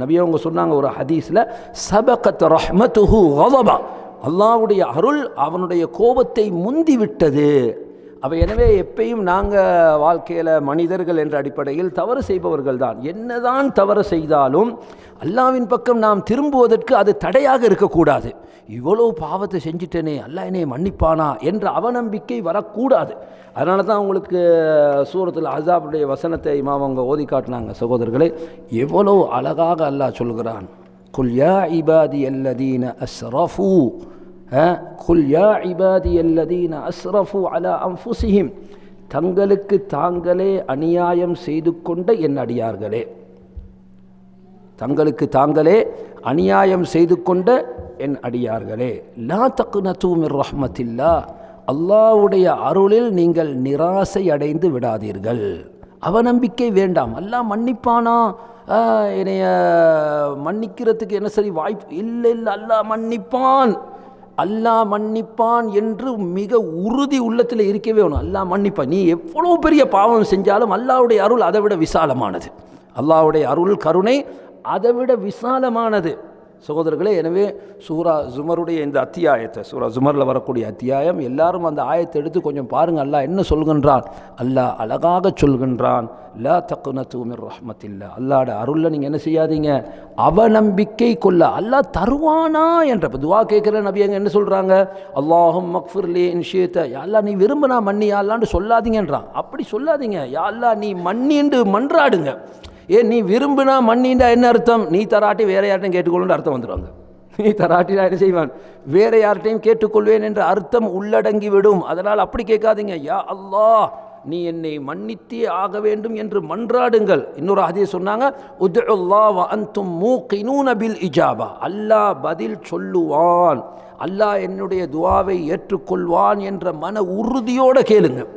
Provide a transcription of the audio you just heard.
நபி அவங்க சொன்னாங்க ஒரு ஹதீஸில் சபகத் ரஹ்மத்துஹு கதபா. அல்லாஹ்வுடைய அருள் அவனுடைய கோபத்தை முந்திவிட்டது. அப்போ எனவே எப்பயும் நாங்கள் வாழ்க்கையில் மனிதர்கள் என்ற அடிப்படையில் தவறு செய்பவர்கள் தான் என்னதான் தவறு செய்தாலும் அல்லாவின் பக்கம் நாம் திரும்புவதற்கு அது தடையாக இருக்கக்கூடாது. இவ்வளோ பாவத்தை செஞ்சிட்டேனே அல்லாஹ் என்னை மன்னிப்பானா என்ற அவநம்பிக்கை வரக்கூடாது. அதனால தான் உங்களுக்கு சூரத்தில் அசாபுடைய வசனத்தை இமாம் அவங்க ஓதி காட்டினாங்க சகோதரர்களே. எவ்வளோ அழகாக அல்லாஹ் சொல்கிறான். குல்யா இபாதி அல்லதீன அஸ்ரஃபூ குல் யா இபாதி அல்லதீன அஸ்ரஃபு அலா அன்ஃபுசிஹிம். தங்களுக்கு தாங்களே அநியாயம் செய்து கொண்ட என் அடியார்களே. தங்களுக்கு தாங்களே அநியாயம் செய்து கொண்ட என் அடியார்களே. லா தக்குனத்தூமிர் ரஹ்மத்தில்லா. அல்லாவுடைய அருளில் நீங்கள் நிராசை அடைந்து விடாதீர்கள். அவநம்பிக்கை வேண்டாம். அல்லாஹ் மன்னிப்பானா? என்னைய மன்னிக்கிறதுக்கு என்ன சரி வாய்ப்பு? இல்லை இல்லை அல்லாஹ் மன்னிப்பான். அல்லாஹ் மன்னிப்பான் என்று மிக உறுதி உள்ளத்தில் இருக்கவே வேணும். அல்லாஹ் மன்னிப்பான் நீ எவ்வளோ பெரிய பாவம் செஞ்சாலும் அல்லாவுடைய அருள் அதை விட விசாலமானது. அல்லாஹ்வுடைய அருள் கருணை அதை விட விசாலமானது. சகோதரர்களே எனவே சூரா ஜுமருடைய இந்த அத்தியாயத்தை சூரா ஜுமரில் வரக்கூடிய அத்தியாயம் எல்லாரும் அந்த ஆயத்தை எடுத்து கொஞ்சம் பாருங்கள் அல்லாஹ் என்ன சொல்கின்றான்? அல்லாஹ் அழகாக சொல்கின்றான் லா தக்குன தூமிர் ரஹ்மத்தில்லா. அல்லாட அருளில் நீங்கள் என்ன செய்யாதீங்க? அவநம்பிக்கை கொள்ள அல்லாஹ் தருவானா என்ற இப்ப துவா கேட்குற நபி அங்கே என்ன சொல்கிறாங்க அல்லாஹும் மக்ஃபுர்லே இன்ஷியத்த அல்லா நீ விரும்பினா மன்னி யாழ்லான்னு சொல்லாதீங்கன்றான். அப்படி சொல்லாதீங்க. அல்லா நீ மன்னிண்டு மன்றாடுங்க. ஏன் நீ விரும்பினா மன்னிண்டா என்ன அர்த்தம்? நீ தராட்டி வேற யார்ட்டையும் கேட்டுக்கொள்ளுன்ற அர்த்தம் வந்துடுவாங்க. நீ தராட்டி நான் என்ன செய்வான்? வேற யார்ட்டையும் கேட்டுக்கொள்வேன் என்ற அர்த்தம் உள்ளடங்கி விடும் அதனால் அப்படி கேட்காதீங்க. யா அல்லாஹ் நீ என்னை மன்னித்தே ஆக வேண்டும் என்று மன்றாடுங்கள். இன்னொரு ஹதீஸ் சொன்னாங்க உத்உல்லாஹ் அந்தும் அன்தும் பில் இஜாபா. அல்லாஹ் பதில் சொல்லுவான். அல்லாஹ் என்னுடைய துவாவை ஏற்றுக்கொள்வான் என்ற மன உறுதியோடு கேளுங்கள்